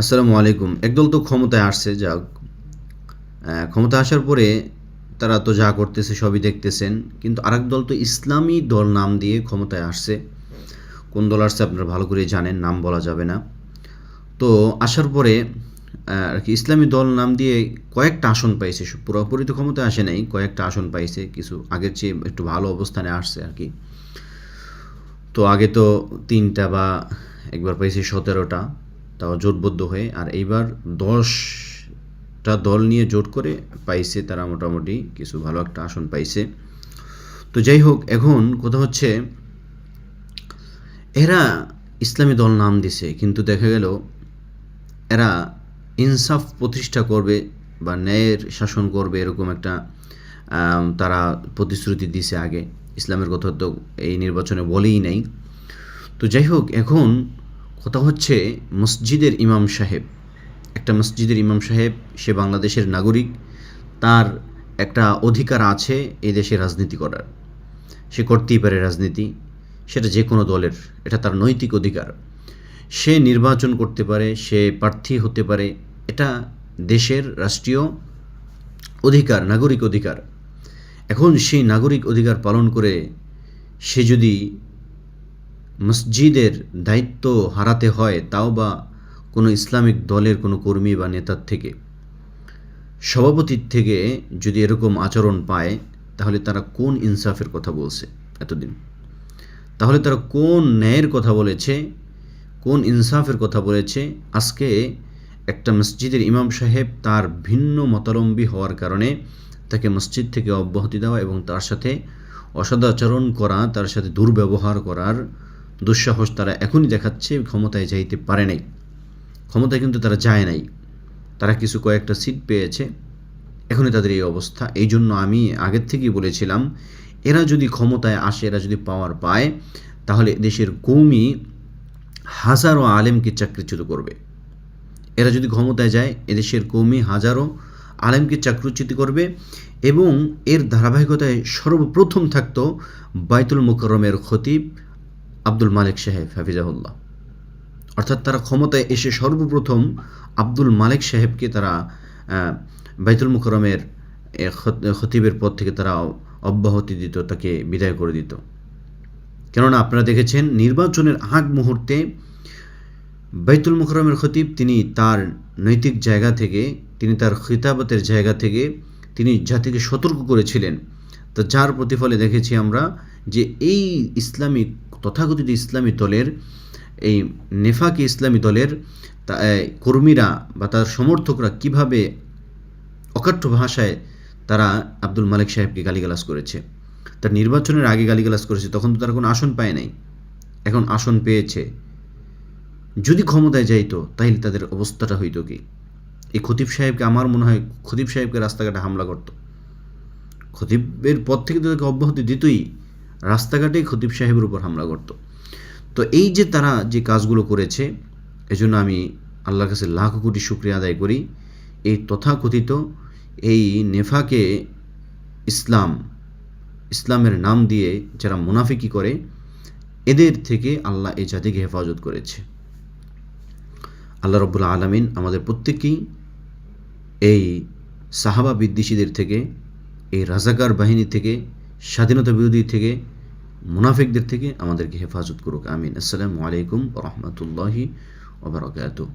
আসসালামু আলাইকুম। একদল তো ক্ষমতায় আসছে আহ, ক্ষমতা আসার পরে তারা তো যা করতেছে সবই দেখতেছেন কিন্তু আরেক দল তো ইসলামী দল নাম দিয়ে ক্ষমতায় আসছে। কোন দল আসছে আপনারা ভালো করে জানেন নাম বলা যাবে না। তো আসার পরে আর কি ইসলামী দল নাম দিয়ে কয়েকটা আসন পাইছে পুরোপুরি তো ক্ষমতায় আসে নাই কয়েকটা আসন পাইছে কিছু আগের চেয়ে একটু ভালো অবস্থানে আসছে আর কি। তো আগে তো তিনটা বা একবার পাইছে সতেরোটা তাও জোটবদ্ধ হয়ে, আর এইবার দশটা দল নিয়ে জোট করে পাইছে তারা মোটামুটি কিছু ভালো একটা আসন পাইছে। তো যাই হোক, এখন কথা হচ্ছে, এরা ইসলামী দল নাম দিছে, কিন্তু দেখা গেল এরা ইনসাফ প্রতিষ্ঠা করবে বা ন্যায়ের শাসন করবে এরকম একটা তারা প্রতিশ্রুতি দিছে আগে। ইসলামের কথা তো এই নির্বাচনে বলেই নাই। তো যাই হোক, এখন কথা হচ্ছে মসজিদের ইমাম সাহেব। একটা মসজিদের ইমাম সাহেব, সে বাংলাদেশের নাগরিক। তার একটা অধিকার আছে এই দেশে রাজনীতি করার। সে করতেই পারে রাজনীতি। সেটা যে কোনো দলের, এটা তার নৈতিক অধিকার। সে নির্বাচন করতে পারে, সে প্রার্থী হতে পারে। এটা দেশের রাষ্ট্রীয় অধিকার, নাগরিক অধিকার। এখন সেই নাগরিক অধিকার পালন করে সে যদি মসজিদের দায়িত্ব হারাতে হয় তাও বা কোনো ইসলামিক দলের কোনো কর্মী বা নেতার থেকে। সভাপতির থেকে যদি এরকম আচরণ পায়, তাহলে তারা কোন ইনসাফের কথা বলছে এতদিন? তাহলে তারা কোন ন্যায়ের কথা বলেছে, কোন ইনসাফের কথা বলেছে? আজকে একটা মসজিদের ইমাম সাহেব তার ভিন্ন মতালম্বী হওয়ার কারণে তাকে মসজিদ থেকে অব্যাহতি দেওয়া এবং তার সাথে অসদাচরণ করা, তার সাথে দুর্ব্যবহার করার দুঃসাহস তারা এখনই দেখাচ্ছে, ক্ষমতায় যাইতে পারে নাই। ক্ষমতায় কিন্তু তারা যায় নাই। তারা কিছু কয়েকটা সিট পেয়েছে। এখনই তাদের এই অবস্থা। এই জন্য আমি আগের থেকেই বলেছিলাম, এরা যদি ক্ষমতায় আসে, এরা যদি পাওয়ার পায়, তাহলে দেশের কৌমি হাজারো আলেমকে চাকরিচ্যুত করবে। এরা যদি ক্ষমতায় যায়, এদেশের কৌমি হাজারো আলেমকে চাকরিচ্যুত করবে এবং এর ধারাবাহিকতায় সর্বপ্রথম থাকতো বাইতুল মুকরমের খতিব আব্দুল মালিক সাহেব, হাফিজাহুল্লাহ। অর্থাৎ তারা ক্ষমতায় এসে সর্বপ্রথম আব্দুল মালিক সাহেবকে তারা বাইতুল মুকরমের খতিবের পদ থেকে তারা অব্যাহতি দিত, তাকে বিদায় করে দিত। কেননা আপনারা দেখেছেন, নির্বাচনের আগ মুহূর্তে বাইতুল মুকরমের খতিব তিনি তার নৈতিক জায়গা থেকে, তিনি তার খিতাবতের জায়গা থেকে তিনি জাতিকে সতর্ক করেছিলেন। তো যার প্রতিফলে দেখেছি আমরা যে এই ইসলামী তথাকথিত ইসলামী দলের, এই নেফাকি ইসলামী দলের কর্মীরা বা তার সমর্থকরা কীভাবে অকাট্য ভাষায় তারা আব্দুল মালিক সাহেবকে গালিগালাজ করেছে? তার নির্বাচনের আগে গালিগালাজ করেছে, তখন তো তারা কোনো আসন পায় নাই। এখন আসন পেয়েছে। যদি ক্ষমতায় যাইতো তাহলে তাদের অবস্থাটা হইতো কি? এই খতিব সাহেবকে আমার মনে হয়, খতিব সাহেবকে রাস্তাঘাটে হামলা করতো। খতিবের পর থেকে তাদেরকে অব্যাহতি দিতই। রাস্তাঘাটেই খতিব সাহেবের উপর হামলা করতো। তো এই যে তারা যে কাজগুলো করেছে, এজন্য আমি আল্লাহর কাছে লাখ কোটি শুক্রিয়া আদায় করি। এই তথাকথিত এই নেফাকে ইসলাম, ইসলামের নাম দিয়ে যারা মুনাফিকি করে, এদের থেকে আল্লাহ এই জাতিকে হেফাজত করেছে। আল্লাহ রব্বুল আলমিন আমাদের প্রত্যেককেই এই সাহাবা বিদ্বেষীদের থেকে, এই রাজাকার বাহিনী থেকে, স্বাধীনতা বিরোধী থেকে মুনাফিকদের থেকে আমাদেরকে হেফাজত করুক আমিন। আসসালামু আলাইকুম রহমতুল্লাহি ওবরাকাতুহ